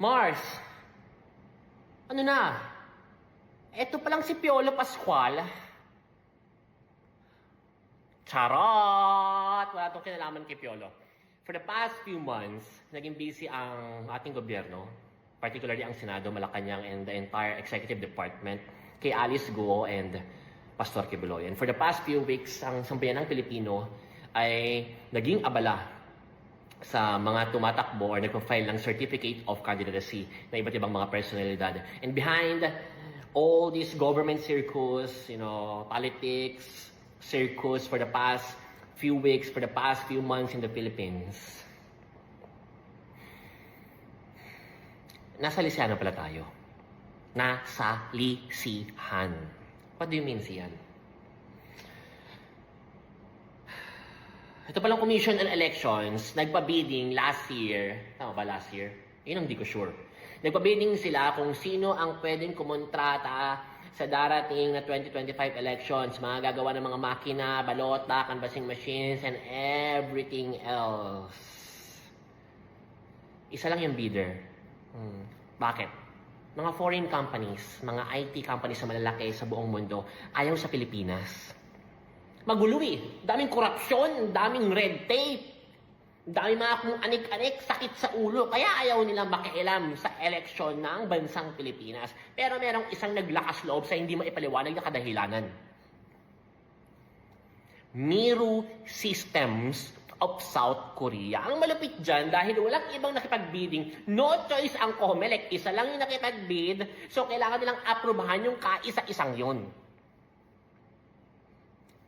Mars! Ano na? Eto pa lang si Piolo Pascual. Charot! Wala tong kinalaman kay Piolo. For the past few months, naging busy ang ating gobyerno, particularly ang Senado, Malacanang, and the entire executive department kay Alice Guo and Pastor Kibuloy. And for the past few weeks, ang sambayan ng Pilipino ay naging abala sa mga tumatakbo or nagpa-file ng certificate of candidacy na iba't ibang mga personalidad. And behind all these government circus, you know, politics, circus for the past few weeks, for the past few months in the Philippines, nasa lisihan pala tayo. Nasa lisihan. What do you mean, Sian? Ito palang Commission on Elections, nagpa-bidding last year. Tama ba last year? Yun ang di ko sure. Nagpa-bidding sila kung sino ang pwedeng kumontrata sa darating na 2025 elections. Mga gagawa ng mga makina, balota, canvassing machines, and everything else. Isa lang yung bidder. Hmm. Bakit? Mga foreign companies, mga IT companies na malalaki sa buong mundo, ayaw sa Pilipinas. Magulo eh. Daming korupsyon, daming red tape, daming mga kung anik-anik, sakit sa ulo. Kaya ayaw nilang makialam sa eleksyon ng bansang Pilipinas. Pero merong isang naglakas loob sa hindi maipaliwanag na kadahilanan. Miru Systems of South Korea. Ang malupit dyan, dahil walang ibang nakipag-bidding, no choice ang COMELEC. Isa lang yung nakipag-bid, so kailangan nilang aprubahan yung kaisa-isang yun.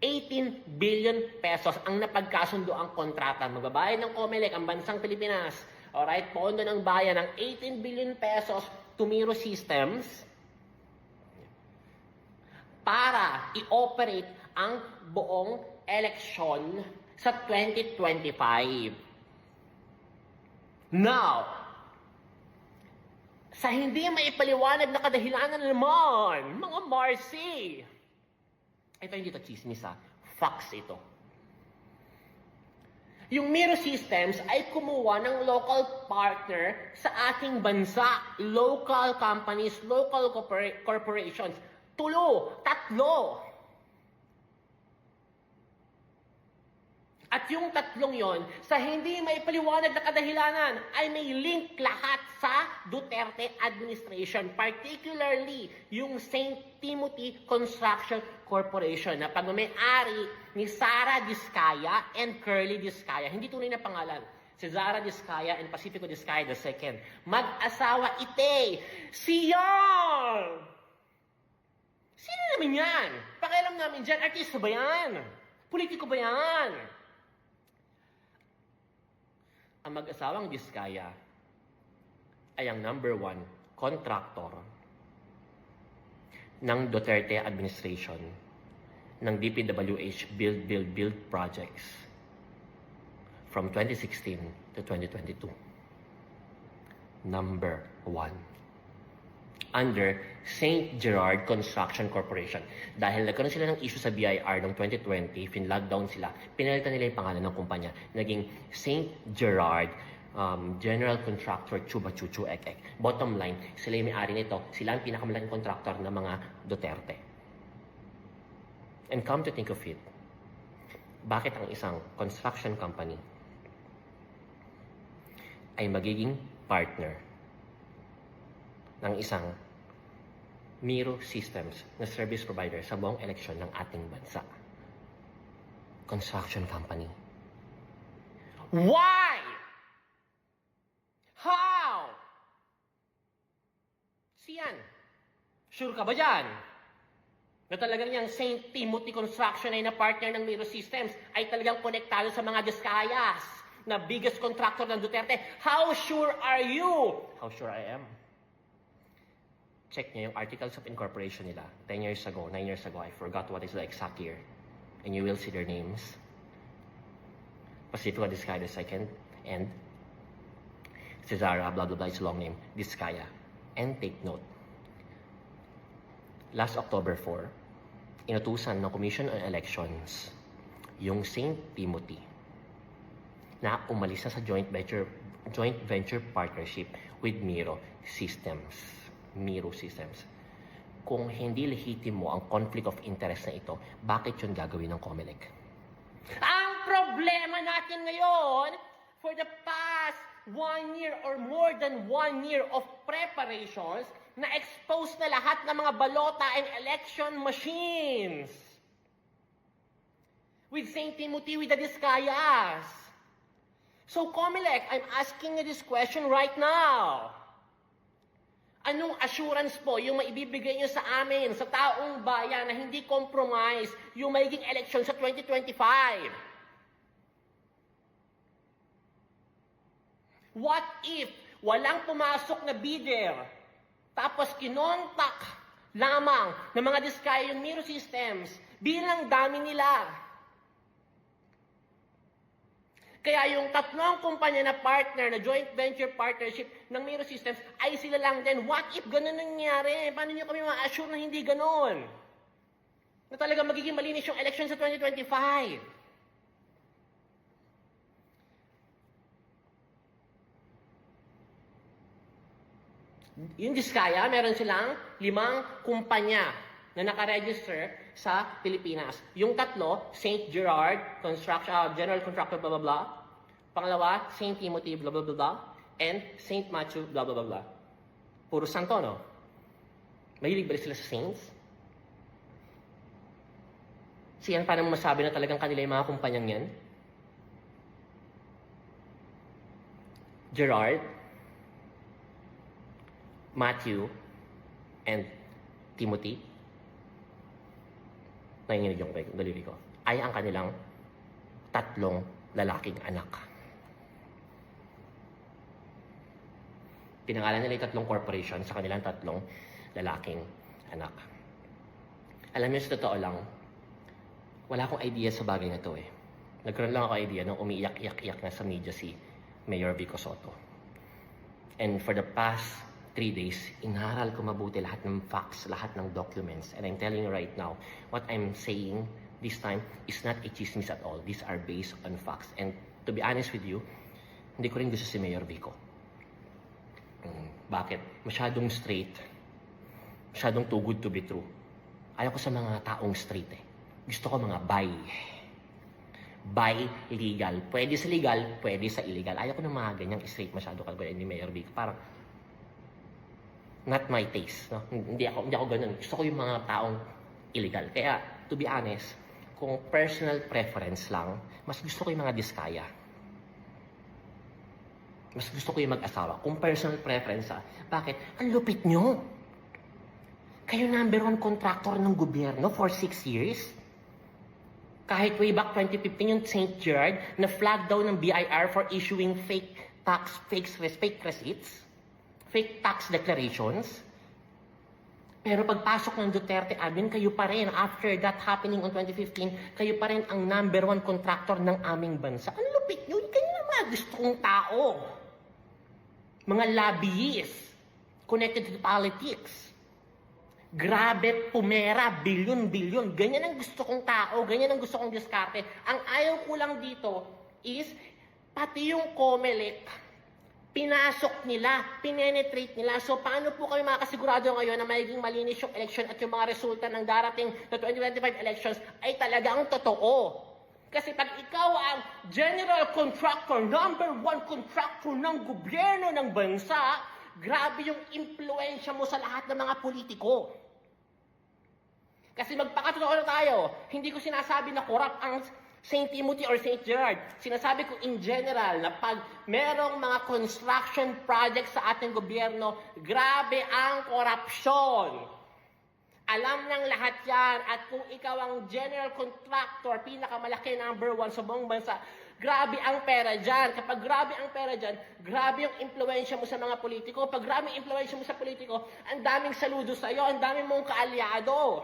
18 billion pesos ang napagkasundo ang kontrata. Magbabayad ng COMELEC ang bansang Pilipinas. Alright, pondo ng bayan ng 18 billion pesos to Miro Systems para i-operate ang buong eleksyon sa 2025. Now, sa hindi maipaliwanag na kadahilanan naman, mga Marcy, ito hindi to chismis ha. Facts ito. Yung Miro Systems ay kumuha ng local partner sa ating bansa. Local companies, local corpora- corporations. Tulo, tatlo. At yung tatlong yon, sa hindi may paliwanag na kadahilanan, ay may link lahat sa Duterte administration, particularly yung St. Timothy Construction Corporation na pagmamayari ni Sara Diskaya and Curly Diskaya. Hindi tunay na pangalan. Si Zara Diskaya and Pacifico Diskaya II. Mag-asawa ite. Siyan! Sino naman yan? Pakialam namin dyan, artista ba yan? Politiko ba yan? Ang mag-asawang Diskaya ay ang number one contractor ng Duterte administration ng DPWH Build, Build, Build projects from 2016 to 2022. Number one under St. Gerard Construction Corporation. Dahil nagkaroon sila ng issue sa BIR noong 2020, fin-lockdown sila, pinalitan nila yung pangalan ng kumpanya. Naging St. Gerard um, General Contractor Chuba Chuchu Ek Ek. Bottom line, sila yung may-ari nito. Sila ang pinakamalaking contractor ng mga Duterte. And come to think of it, bakit ang isang construction company ay magiging partner ng isang Miro Systems na service provider sa buong eleksyon ng ating bansa. Construction company. Why? How? Siyan. Sure ka ba dyan? Na talagang yung St. Timothy Construction ay na partner ng Miro Systems ay talagang konektado sa mga Discayas na biggest contractor ng Duterte. How sure are you? How sure I am? Check niya yung articles of incorporation nila 10 years ago, 9 years ago. I forgot what is the exact year. And you will see their names. Pacifico Discaya II and Cesara, blah blah blah, it's a long name, Discaya. And take note, last October 4, inutusan ng Commission on Elections yung St. Timothy na umalis na sa joint venture joint venture partnership with Miro Systems. Miro Systems. Kung hindi lehitimo ang conflict of interest na ito, bakit yun gagawin ng COMELEC? Ang problema natin ngayon, for the past one year or more than one year of preparations, na-expose na lahat ng mga balota and election machines. With St. Timothy, with the Discayas. So, Comelec, I'm asking you this question right now. Anong assurance po yung maibibigay nyo sa amin, sa taong bayan na hindi compromise yung magiging election sa 2025? What if walang pumasok na bidder, tapos kinontak lamang ng mga diskaya yung Miro Systems bilang dami nila? Kaya yung tatlong kumpanya na partner, na joint venture partnership ng Miro Systems, ay sila lang din. What if ganun nangyari? Paano nyo kami ma-assure na hindi ganun? Na talaga magiging malinis yung election sa 2025? Yung Diskaya, meron silang limang kumpanya na nakaregister sa Pilipinas. Yung tatlo, St. Gerard, Construction, ah, General Contractor, blah, blah, blah. Pangalawa, St. Timothy, blah, blah, blah, blah. And St. Matthew, blah, blah, blah, blah. Puro santo, no? Mahilig ba sila sa saints? Siyan paano masabi na talagang kanila yung mga kumpanyang yan? Gerard, Matthew, and Timothy, nanginginig yung daliri ko, ay ang kanilang tatlong lalaking anak. Pinangalan nila yung tatlong corporation sa kanilang tatlong lalaking anak. Alam niyo, sa totoo lang, wala akong idea sa bagay na to eh. Nagkaroon lang ako idea nung umiiyak-iyak-iyak na sa media si Mayor Vico Soto. And for the past three days, inaral ko mabuti lahat ng facts, lahat ng documents. And I'm telling you right now, what I'm saying this time is not a chismis at all. These are based on facts. And to be honest with you, hindi ko rin gusto si Mayor Vico. Mm, bakit? Masyadong straight. Masyadong too good to be true. Ayaw ko sa mga taong straight eh. Gusto ko mga bi. Bi legal. Pwede sa legal, pwede sa illegal. Ayaw ko ng mga ganyang straight masyado kagaya ni Mayor Vico. Parang not my taste. No? Hindi ako, hindi ako ganun. Gusto ko yung mga taong illegal. Kaya, to be honest, kung personal preference lang, mas gusto ko yung mga diskaya. Mas gusto ko yung mag-asawa. Kung personal preference, ah, bakit? Ang lupit nyo. Kayo number one contractor ng gobyerno for six years. Kahit way back 2015 yung St. Gerard na flag daw ng BIR for issuing fake tax, fake, fake receipts, fake tax declarations. Pero pagpasok ng Duterte admin, kayo pa rin, after that happening on 2015, kayo pa rin ang number one contractor ng aming bansa. Ang lupit nyo, kayo na mga gusto kong tao. Mga lobbyists, connected to politics. Grabe, pumera, bilyon-bilyon. Ganyan ang gusto kong tao, ganyan ang gusto kong diskarte. Ang ayaw ko lang dito is, pati yung COMELEC, pinasok nila, pinenetrate nila. So, paano po kami makasigurado ngayon na magiging malinis yung election at yung mga resulta ng darating na 2025 elections ay talagang totoo? Kasi pag ikaw ang general contractor, number one contractor ng gobyerno ng bansa, grabe yung impluensya mo sa lahat ng mga politiko. Kasi magpakatotoo na tayo, hindi ko sinasabi na corrupt ang St. Timothy or St. Gerard. Sinasabi ko in general na pag merong mga construction projects sa ating gobyerno, grabe ang korupsyon. Alam ng lahat yan. At kung ikaw ang general contractor, pinakamalaki number one sa buong bansa, grabe ang pera dyan. Kapag grabe ang pera dyan, grabe yung impluensya mo sa mga politiko. Pag grabe yung impluensya mo sa politiko, ang daming saludo sa'yo, ang daming mong kaalyado.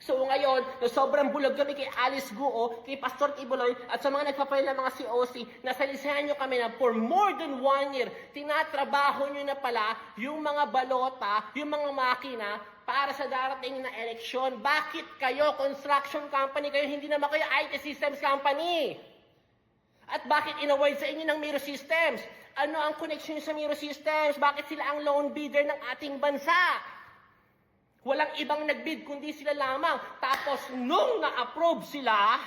So ngayon, na sobrang bulag kami kay Alice Guo, kay Pastor Tibuloy, at sa mga nagpapail ng mga COC, nasalisahan nyo kami na for more than one year, tinatrabaho nyo na pala yung mga balota, yung mga makina, para sa darating na eleksyon. Bakit kayo, construction company kayo, hindi naman kayo IT systems company? At bakit inaward sa inyo ng Miro Systems? ano ang connection sa Miro Systems? Bakit sila ang loan bidder ng ating bansa? Walang ibang nagbid kundi sila lamang. Tapos nung na-approve sila,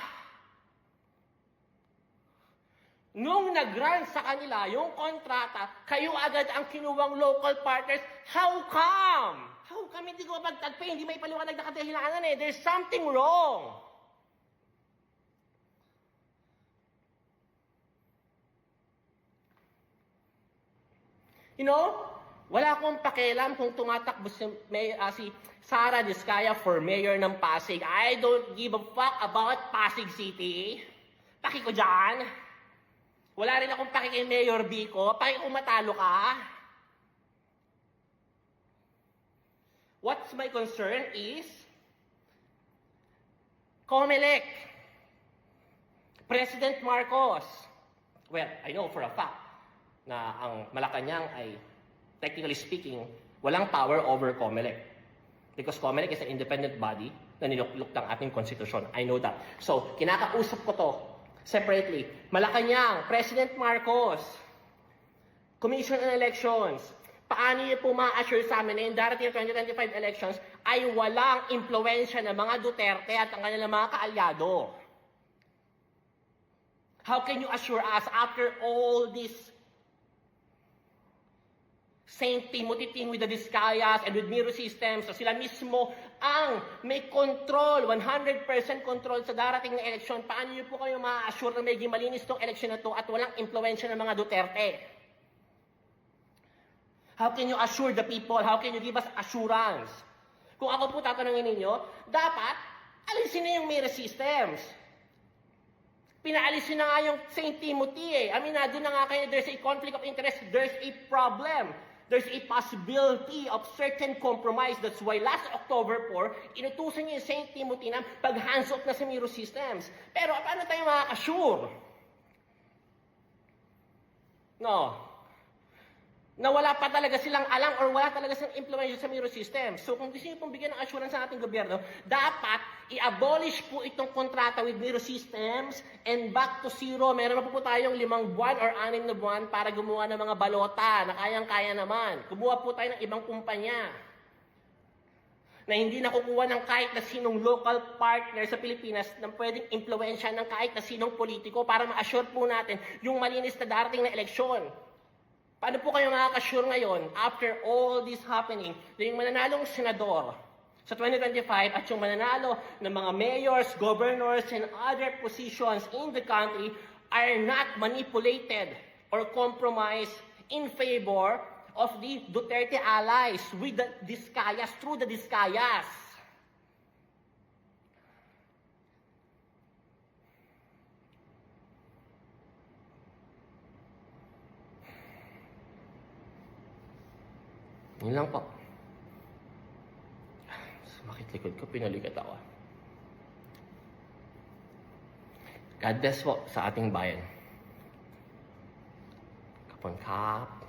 nung nag-grant sa kanila yung kontrata, kayo agad ang kinuwang local partners. How come? How come hindi ko mapagtagpo? Hindi may paliwanag na kadahilanan eh. There's something wrong. You know, wala akong pakialam kung tumatakbo si, may, ah, si Sara Diskaya for mayor ng Pasig. I don't give a fuck about Pasig City. Paki ko dyan. Wala rin akong paki kay Mayor Bico. Paki kung matalo ka. What's my concern is Comelec. President Marcos. Well, I know for a fact na ang Malacanang ay, technically speaking, walang power over COMELEC. Because COMELEC is an independent body na nilukluk ng ating konstitusyon. I know that. So, kinakausap ko to separately. Malacanang, President Marcos, Commission on Elections, paano niyo po ma-assure sa amin na yung darating na 2025 elections ay walang impluensya ng mga Duterte at ang kanilang mga kaalyado? How can you assure us after all this Saint Timothy thing with the Discayas and with Miro Systems, so sila mismo ang may control, 100% control sa darating na eleksyon. Paano niyo po kayo ma-assure na magiging malinis tong eleksyon na to at walang impluensya ng mga Duterte? How can you assure the people? How can you give us assurance? Kung ako po tatanungin ninyo, dapat alisin na yung Miro Systems. Pinaalisin na nga yung St. Timothy eh. Aminado na nga kayo, there's a conflict of interest, there's a problem. There's a possibility of certain compromise. That's why last October 4, inutusan niyo yung St. Timothy na pag-hands off na sa Miro Systems. Pero paano tayo makaka-assure? No. Na wala pa talaga silang alam or wala talaga silang implementation sa Miro System. So kung gusto niyo pong bigyan ng assurance sa ating gobyerno, dapat i-abolish po itong kontrata with Miro Systems and back to zero. Meron po, po tayong limang buwan or anim na buwan para gumawa ng mga balota na kayang-kaya naman. Kumuha po tayo ng ibang kumpanya na hindi nakukuha ng kahit na sinong local partner sa Pilipinas na pwedeng impluensya ng kahit na sinong politiko para ma-assure po natin yung malinis na darating na eleksyon. Paano po kayo makaka-sure ngayon, after all this happening, na yung mananalong senador sa 2025 at yung mananalo ng mga mayors, governors, and other positions in the country are not manipulated or compromised in favor of the Duterte allies with the Discayas, through the Discayas. Yun lang po. Sumakit likod ko, pinalikat ako. God bless po sa ating bayan. Kapon kap.